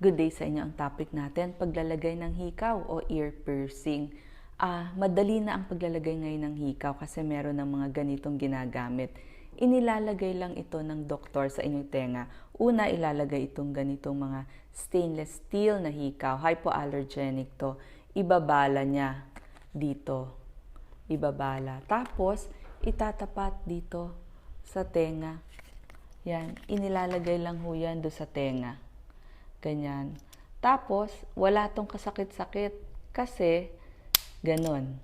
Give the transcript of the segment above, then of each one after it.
Good day sa inyo ang topic natin, paglalagay ng hikaw o ear piercing. Ah, madali na ang paglalagay ngayon ng hikaw kasi meron ng mga ganitong ginagamit. Inilalagay lang ito ng doktor sa inyong tenga. Una, ilalagay itong ganitong mga stainless steel na hikaw. Hypoallergenic to. Ibabala niya dito. Ibabala. Tapos, itatapat dito sa tenga. Yan. Inilalagay lang ho yan do sa tenga. Ganyan. Tapos, wala tong kasakit-sakit kasi ganon.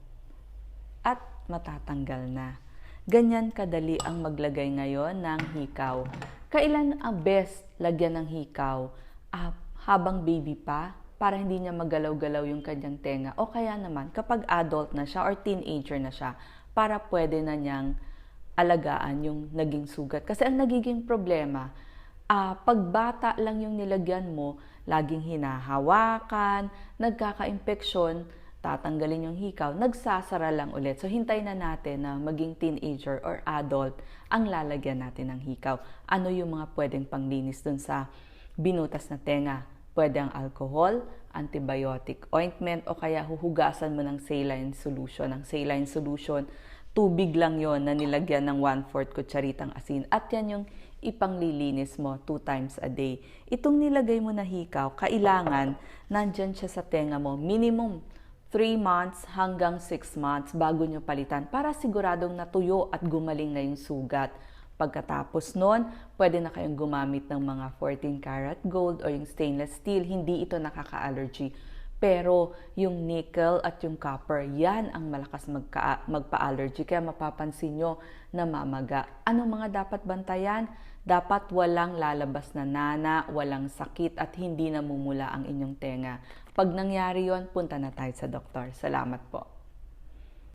At matatanggal na. Ganyan kadali ang maglagay ngayon ng hikaw. Kailan ang best lagyan ng hikaw? Ah, habang baby pa, para hindi niya magalaw-galaw yung kanyang tenga. O kaya naman, kapag adult na siya or teenager na siya, para pwede na niyang alagaan yung naging sugat. Kasi ang nagiging problema, uh, pagbata lang yung nilagyan mo, laging hinahawakan, nagkaka-infeksyon, tatanggalin yung hikaw, nagsasara lang ulit. So, hintay na natin na maging teenager or adult ang lalagyan natin ng hikaw. Ano yung mga pwedeng panglinis dun sa binutas na tenga? Pwede ang alcohol, antibiotic ointment, o kaya huhugasan mo ng saline solution. Ang saline solution, tubig lang yon na nilagyan ng 1-4 kutsaritang asin. At yan yung ipanglilinis mo two times a day. Itong nilagay mo na hikaw, kailangan nandyan siya sa tenga mo minimum 3 months hanggang 6 months bago nyo palitan para siguradong natuyo at gumaling na yung sugat. Pagkatapos nun, pwede na kayong gumamit ng mga 14 karat gold o yung stainless steel. Hindi ito nakaka-allergy. Pero yung nickel at yung copper, yan ang malakas magka, magpa-allergy. Kaya mapapansin nyo na mamaga. Ano mga dapat bantayan? Dapat walang lalabas na nana, walang sakit at hindi namumula ang inyong tenga. Pag nangyari yon, punta na tayo sa doktor. Salamat po.